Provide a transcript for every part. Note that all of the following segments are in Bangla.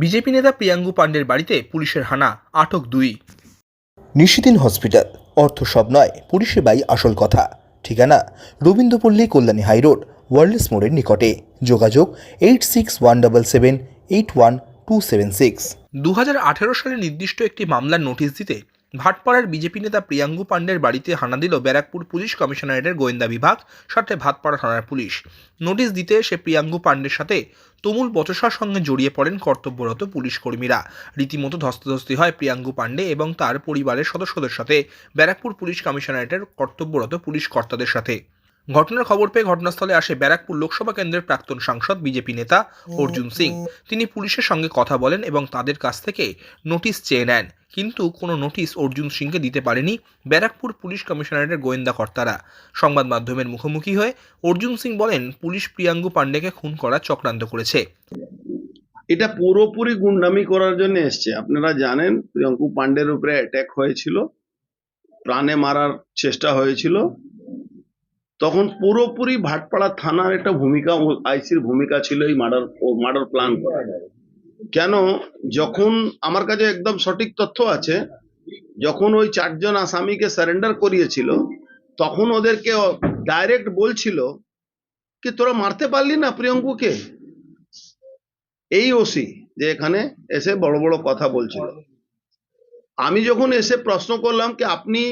বিজেপি নেতা প্রিয়াঙ্গু পাণ্ডের বাড়িতে পুলিশের হানা আটক দুই। নিশিদিন হসপিটাল অর্থ সব নয় পরিষেবাই আসল কথা। ঠিকানা রবীন্দ্রপল্লী কল্যাণী হাইরোড ওয়ার্ল্ডস মোড়ের নিকটে। যোগাযোগ eight six one double seven eight one two seven six. দু হাজার আঠেরো সালে নির্দিষ্ট একটি মামলার নোটিশ দিতে ভাটপাড়ার বিজেপি নেতা প্রিয়াঙ্গু পাণ্ডের বাড়িতে হানা দিল ব্যারাকপুর পুলিশ কমিশনারেটের গোয়েন্দা বিভাগ সাথে ভাটপাড়া থানার পুলিশ। নোটিশ দিতে এসে প্রিয়াঙ্গু পাণ্ডের সাথে তুমুল বচসার সঙ্গে জড়িয়ে পড়েন কর্তব্যরত পুলিশ কর্মীরা। রীতিমতো ধস্তাধস্তি হয় প্রিয়াঙ্গু পাণ্ডে এবং তার পরিবারের সদস্যদের সাথে ব্যারাকপুর পুলিশ কমিশনারেটের কর্তব্যরত পুলিশ কর্তাদের সাথে। ঘটনার খবর পেয়ে ঘটনাস্থলে আসে ব্যারাকপুর লোকসভা কেন্দ্রের প্রাক্তন সাংসদ বিজেপি নেতা অর্জুন সিং। তিনি পুলিশের সঙ্গে কথা বলেন এবং তাদের কাছ থেকে নোটিশ চেয়ে নেন। কিন্তু কোনো নোটিশ অর্জুন সিংকে দিতে পারেনি ব্যারাকপুর পুলিশ কমিশনারেটের গোয়েন্দা কর্তারা। সংবাদ মাধ্যমের মুখোমুখি হয়ে অর্জুন সিং বলেন পুলিশ প্রিয়াঙ্গু পাণ্ডেকে খুন করার চক্রান্ত করেছে। এটা পুরোপুরি গুন্ডামি করার জন্য এসছে। আপনারা জানেন প্রিয়ঙ্কু পান্ডের উপরে অ্যাটাক হয়েছিল। প্রাণে মারার চেষ্টা হয়েছিল। তখন পুরোপুরি ভাটপাড়া থানার একটা ভূমিকা, আইসির ভূমিকা ছিল এই মার্ডার মার্ডার প্ল্যান কেন? যখন আমার কাছে একদম সঠিক তথ্য আছে, যখন ওই চারজন আসামিকে সারেন্ডার করিয়েছিল, তখন ওদেরকে ডাইরেক্ট বলছিল কি, তোরা মারতে পারলি না প্রিয়ঙ্কুকে? এই ওসি যে এখানে এসে বড় বড় কথা বলছিল। আমি যখন এসে প্রশ্ন করলাম কি, আপনি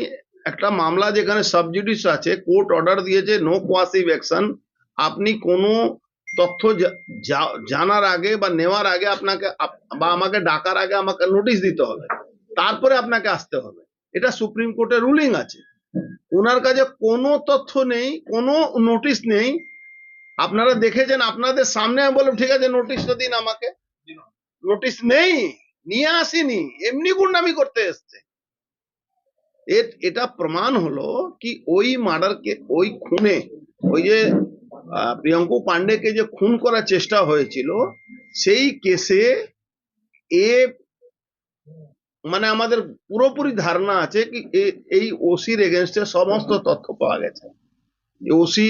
একটা মামলা যেখানে সাবজুডিস আছে কোর্ট অর্ডার দিয়েছে নো কোয়াসিভ অ্যাকশন আপনি কোনো তথ্য জানার আগে বা নেওয়ার আগে আপনাকে বা আমাকে ডাকার আগে আমাকে নোটিশ দিতে হবে। তারপরে আপনাকে আসতে হবে। এটা সুপ্রিম কোর্টের রুলিং আছে। ওনার কাছে কোনো তথ্য নেই কোনো নোটিশ নেই। আপনারা দেখেছেন আপনাদের সামনে আমি বললাম ঠিক আছে নোটিশটা দিন আমাকে। নোটিশ নেই নিয়ে আসিনি। এমনি গুন্ডামি করতে এসছে। এ- এটা প্রমাণ হলো কি ওই মার্ডারকে, ওই খুনে, ওই যে প্রিয়ঙ্কু পান্ডেকে যে খুন করার চেষ্টা হয়েছিল, সেই কেসে এ মানে আমাদের পুরোপুরি ধারণা আছে কি এই ওসির এগেনস্টে সমস্ত তথ্য পাওয়া গেছে। ওসি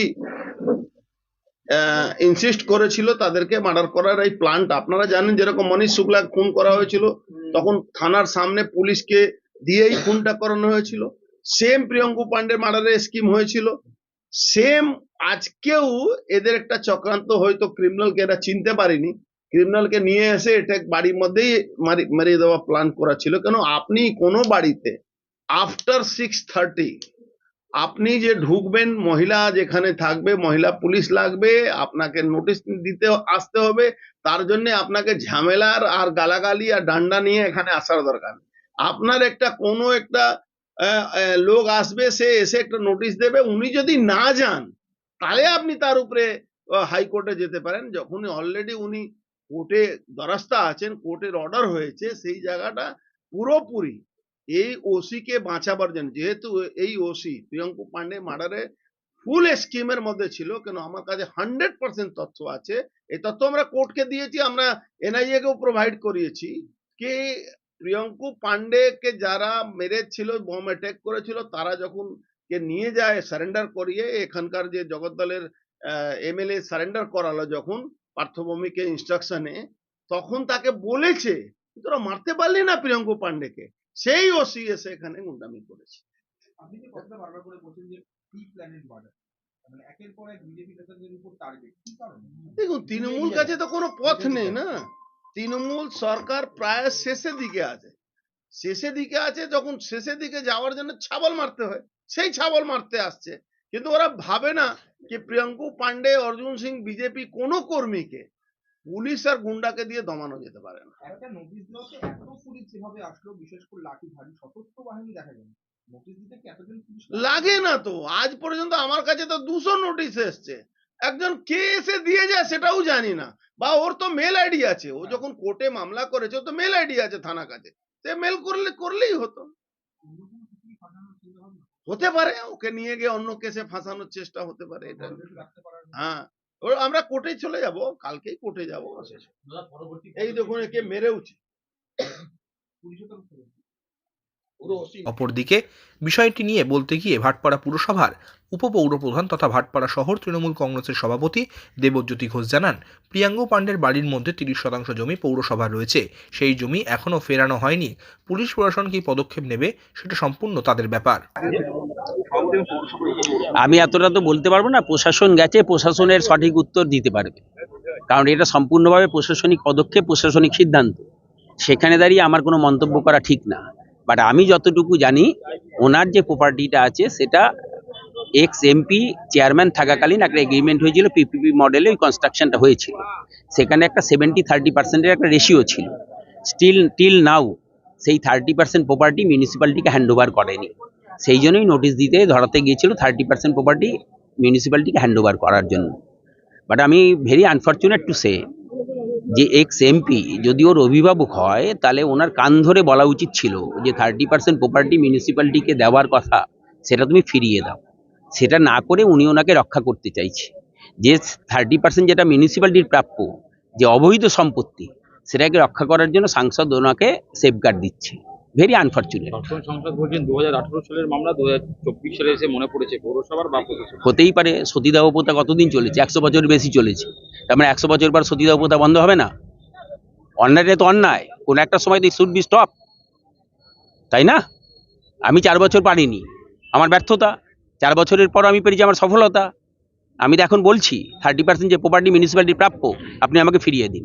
ইনসিস্ট করেছিল তাদেরকে মার্ডার করার এই প্ল্যানটা আপনারা জানেন যেরকম মনীষ শুক্লা খুন করা হয়েছিল, তখন থানার সামনে পুলিশকে দিয়েই খুনটা করানো হয়েছিল। সেম প্রিয়ঙ্কু পান্ডে মার্ডারের স্কিম হয়েছিল। সেম আজকেও এদের একটা চক্রান্ত হয়তো ক্রিমিনালকে এরা চিনতে পারেনি। ক্রিমিনালকে নিয়ে এসে এটা বাড়ির মধ্যেই মারি, মারিয়ে দেওয়া প্ল্যান করা ছিল। কেন আপনি কোনো বাড়িতে আফটার সিক্স থার্টি আপনি যে ঢুকবেন, মহিলা যেখানে থাকবে, মহিলা পুলিশ লাগবে, আপনাকে নোটিশ দিতে আসতে হবে, তার জন্য আপনাকে ঝামেলার আর গালাগালি আর ডান্ডা নিয়ে এখানে আসার দরকার নেই। আপনার একটা কোনো একটা লোক আসবে, সে এসে একটা নোটিশ দেবে, উনি যদি না যান, তাহলে আপনি তার উপরে হাইকোর্টে যেতে পারেন। যখন অলরেডি উনি কোর্টে দ্বারস্থ আছেন কোর্টের অর্ডার হয়েছে, সেই জায়গাটা পুরোপুরি এই ওসি কে বাঁচাবার জন্য, যেহেতু এই ওসি প্রিয়ঙ্কু পান্ডে মার্ডারে ফুল স্কিমের মধ্যে ছিল, কেন আমার কাছে হান্ড্রেড পার্সেন্ট তথ্য আছে। এই তথ্য আমরা কোর্টকে দিয়েছি, আমরা এনআইএ কেও প্রোভাইড করিয়েছি। কি প্রিয়ঙ্কু পান্ডেকে যারা মেরেছিল বম অ্যাটাক করেছিল তারা যখন কে নিয়ে যায় সারেন্ডার করিয়ে এখানকার যে জগদ্দলের এমএলএ সারেন্ডার করালো যখন পার্থভূমিকে ইনস্ট্রাকশনে তখন তাকে বলেছে তোরা মারতে পারলি না প্রিয়ঙ্কু পান্ডেকে সেই ওসি এসে এখানে গুন্ডামি করেছে। আপনি যে কথাটা বারবার করে বলছেন যে প্রি প্ল্যানেড মার্ডার মানে দেখুন তৃণমূল কাছে তো কোনো পথ নেই না। তৃণমূল সরকার প্রায় শেষের দিকে আছে। শেষের দিকে আছে যখন শেষের দিকে যাওয়ার জন্য ছাবল মারতে হয় সেই ছাবল মারতে আসছে। কিন্তু ওরা ভাবে না যে প্রিয়ঙ্কু পান্ডে অর্জুন সিং বিজেপি কোনো কর্মীকে পুলিশ আর গুন্ডাকে দিয়ে দমানো যেতে পারে না। একটা নোটিশ এত পুলিশ যেভাবে আসলো বিশেষ করে লাঠি ভারী সশস্ত্র বাহিনী দেখা গেল। লাগে না তো। আজ পর্যন্ত আমার কাছে তো দুশো নোটিশ এসছে। একজন কে এসে দিয়ে যায় সেটাও জানি না। বা ওর তো মেল আইডি আছে। ও যখন কোর্টে মামলা করেছে ওর তো মেল আইডি আছে থানা কাছে। সে মেল করলে করলেই হতো। হতে পারে ওকে নিয়ে গিয়ে অন্য কেসে ফাঁসানোর চেষ্টা হতে পারে এটা হ্যাঁ। ও আমরা কোর্টে চলে যাব কালকেই কোর্টে যাব। এই দেখুন একে মেরেওছে। তরফ থেকে অপরদিকে বিষয়টি নিয়ে বলতে গিয়ে ভাটপাড়া পুরসভার উপপৌরপ্রধান তথা ভাটপাড়া শহর তৃণমূল কংগ্রেসের সভাপতি দেবজ্যোতি ঘোষ জানান প্রিয়াঙ্গু পাণ্ডের বাড়ির মধ্যে তিরিশ শতাংশ জমি পৌরসভার রয়েছে। সেই জমি এখনও ফেরানো হয়নি। পুলিশ প্রশাসন কি পদক্ষেপ নেবে সেটা সম্পূর্ণ তাদের ব্যাপার। আমি এতটা তো বলতে পারব না প্রশাসন গেছে প্রশাসনের সঠিক উত্তর দিতে পারবে। কারণ এটা সম্পূর্ণভাবে প্রশাসনিক পদক্ষেপ প্রশাসনিক সিদ্ধান্ত। সেখানে দাঁড়িয়ে আমার কোনো মন্তব্য করা ঠিক না। বাট আমি যতটুকু জানি, ওনার যে প্রপার্টিটা আছে, সেটা এক্স এমপি চেয়ারম্যান থাকাকালীন একটা এগ্রিমেন্ট হয়েছিল পিপিপি মডেলে ওই কনস্ট্রাকশনটা হয়েছিল। সেখানে একটা সেভেন্টি থার্টি পার্সেন্টের একটা রেশিও ছিল। স্টিল টিল নাও সেই থার্টি পার্সেন্ট প্রপার্টি মিউনিসিপ্যালিটিকে হ্যান্ড ওভার করেনি। সেই জন্যই নোটিশ দিতে, ধরাতে গিয়েছিল থার্টি পার্সেন্ট প্রপার্টি মিউনিসিপ্যালিটিকে হ্যান্ড ওভার করার জন্য। বাট আমি ভেরি আনফর্চুনেট টু সে যে এক্স এমপি যদি ওর অভিভাবক হয়, তাহলে ওনার কান ধরে বলা উচিত ছিল যে থার্টি পার্সেন্ট প্রপার্টি মিউনিসিপ্যালিটিকে দেওয়ার কথা, সেটা তুমি ফিরিয়ে দাও। সেটা না করে উনি ওনাকে রক্ষা করতে চাইছে। যে থার্টি পার্সেন্ট যেটা মিউনিসিপ্যালিটির প্রাপ্য, যে অবৈধ সম্পত্তি, সেটাকে রক্ষা করার জন্য সাংসদ ওনাকে সেফগার্ড দিচ্ছে। ভেরি আনফর্চুনেট সালের মামলা দু হাজার চব্বিশ সালে এসে মনে পড়েছে পৌরসভার বা হতেই পারে সতীদাহ প্রথা কতদিন চলেছে? একশো বছর বেশি চলেছে। তার মানে একশো বছর পর সতীদাহ প্রথা বন্ধ হবে না? অন্যায়টা তো অন্যায়। কোন একটা সময় দিই শুড বি স্টপ তাই না? আমি চার বছর পারিনি। আমার ব্যর্থতা। চার বছরের পর আমি পেরেছি আমার সফলতা। আমি তো এখন বলছি থার্টি পার্সেন্ট যে প্রপার্টি মিউনিসিপ্যালিটি প্রাপ্য আপনি আমাকে ফিরিয়ে দিন।